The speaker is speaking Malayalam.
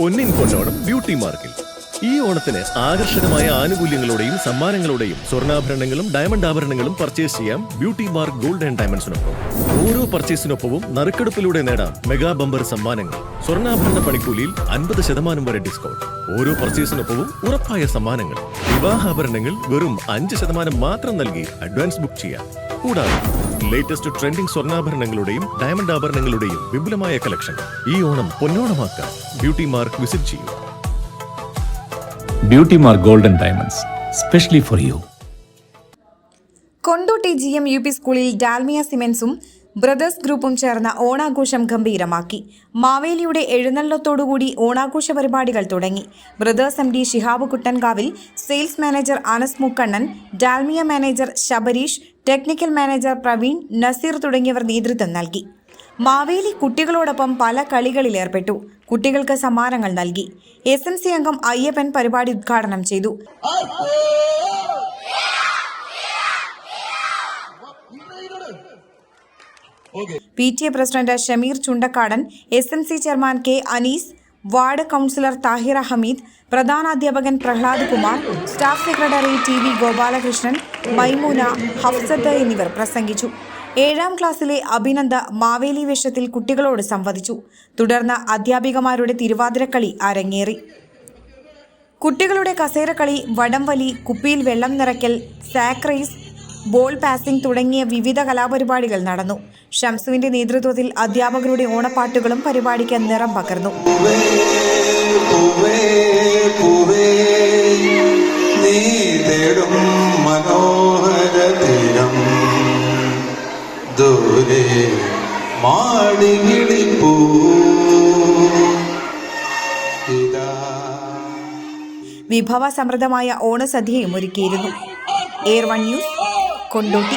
പൊന്നിൻ പൊന്നോണം ബ്യൂട്ടി മാർക്കിൽ. ഈ ഓണത്തിന് ആകർഷകമായ ആനുകൂല്യങ്ങളോടെയും സമ്മാനങ്ങളോടെയും സ്വർണാഭരണങ്ങളും ഡയമണ്ട് ആഭരണങ്ങളും പർച്ചേസ് ചെയ്യാം ബ്യൂട്ടി മാർക്ക് ഗോൾഡ് ആൻഡ് ഡയമണ്ട്സിനൊപ്പം. ഓരോ പർച്ചേസിനൊപ്പവും നറുക്കെടുപ്പിലൂടെ നേടാം മെഗാ ബമ്പർ സമ്മാനങ്ങൾ. സ്വർണാഭരണ പണിക്കൂലിയിൽ അൻപത് ശതമാനം വരെ ഡിസ്കൗണ്ട് ഓരോ പർച്ചേസിനൊപ്പവും ഉറപ്പായ സമ്മാനങ്ങൾ. വിവാഹാഭരണങ്ങൾ വെറും അഞ്ച് ശതമാനം മാത്രം നൽകി അഡ്വാൻസ് ബുക്ക് ചെയ്യാം. കൂടാതെ ലേറ്റസ്റ്റ് ട്രെൻഡിംഗ് സ്വർണാഭരണങ്ങളുടെയും ഡയമണ്ട് ആഭരണങ്ങളുടെയും വിപുലമായ കളക്ഷൻ ഈ ഓണം പൊന്നോണമാക്കാൻ ബ്യൂട്ടി മാർക്ക് വിസിറ്റ് ചെയ്യൂ. Beauty mark golden diamonds specially for you Kondotty G M U P സ്കൂളിൽ ഡാൽമിയ സിമെന്റ്സും ബ്രദേഴ്സ് ഗ്രൂപ്പും ചേർന്ന ഓണാഘോഷം ഗംഭീരമാക്കി. മാവേലിയുടെ എഴുന്നള്ളത്തോടുകൂടി ഓണാഘോഷ പരിപാടികൾ തുടങ്ങി. Brothers M D Shihab Kuttankavil sales manager Anas Mukkannan Dalmia manager Sabareesh technical manager Praveen Naseer തുടങ്ങിയവർ നേതൃത്വം നൽകി. മാവേലി കുട്ടികളോടൊപ്പം പല കളികളിൽ ഏർപ്പെട്ടു. കുട്ടികൾക്ക് സമ്മാനങ്ങൾ നൽകി. എസ് എം സി അംഗം അയ്യപ്പൻ പരിപാടി ഉദ്ഘാടനം ചെയ്തു. P T A president Shameer Chundakkadan S M C chairman K Anees ward councillor Thahira Hameed പ്രധാനാധ്യാപകൻ Prahlad Kumar staff secretary T V Gopalakrishnan Maimoona Hafsath എന്നിവർ പ്രസംഗിച്ചു. ഏഴാം ക്ലാസ്സിലെ അഭിനന്ദ മാവേലി വേഷത്തിൽ കുട്ടികളോട് സംവദിച്ചു. തുടർന്ന് അധ്യാപികമാരുടെ തിരുവാതിരക്കളി അരങ്ങേറി. കുട്ടികളുടെ കസേരക്കളി വടംവലി കുപ്പിയിൽ വെള്ളം നിറയ്ക്കൽ സാക്രൈസ് ബോൾ പാസിംഗ് തുടങ്ങിയ വിവിധ കലാപരിപാടികൾ നടന്നു. ഷംസുവിന്റെ നേതൃത്വത്തിൽ അധ്യാപകരുടെ ഓണപ്പാട്ടുകളും പരിപാടിക്ക് നിറം പകർന്നു. ദൂരെ വിഭവ സമൃദ്ധമായ ഓണസദ്യയും ഒരുക്കിയിരുന്നു. Air one news Kondotty.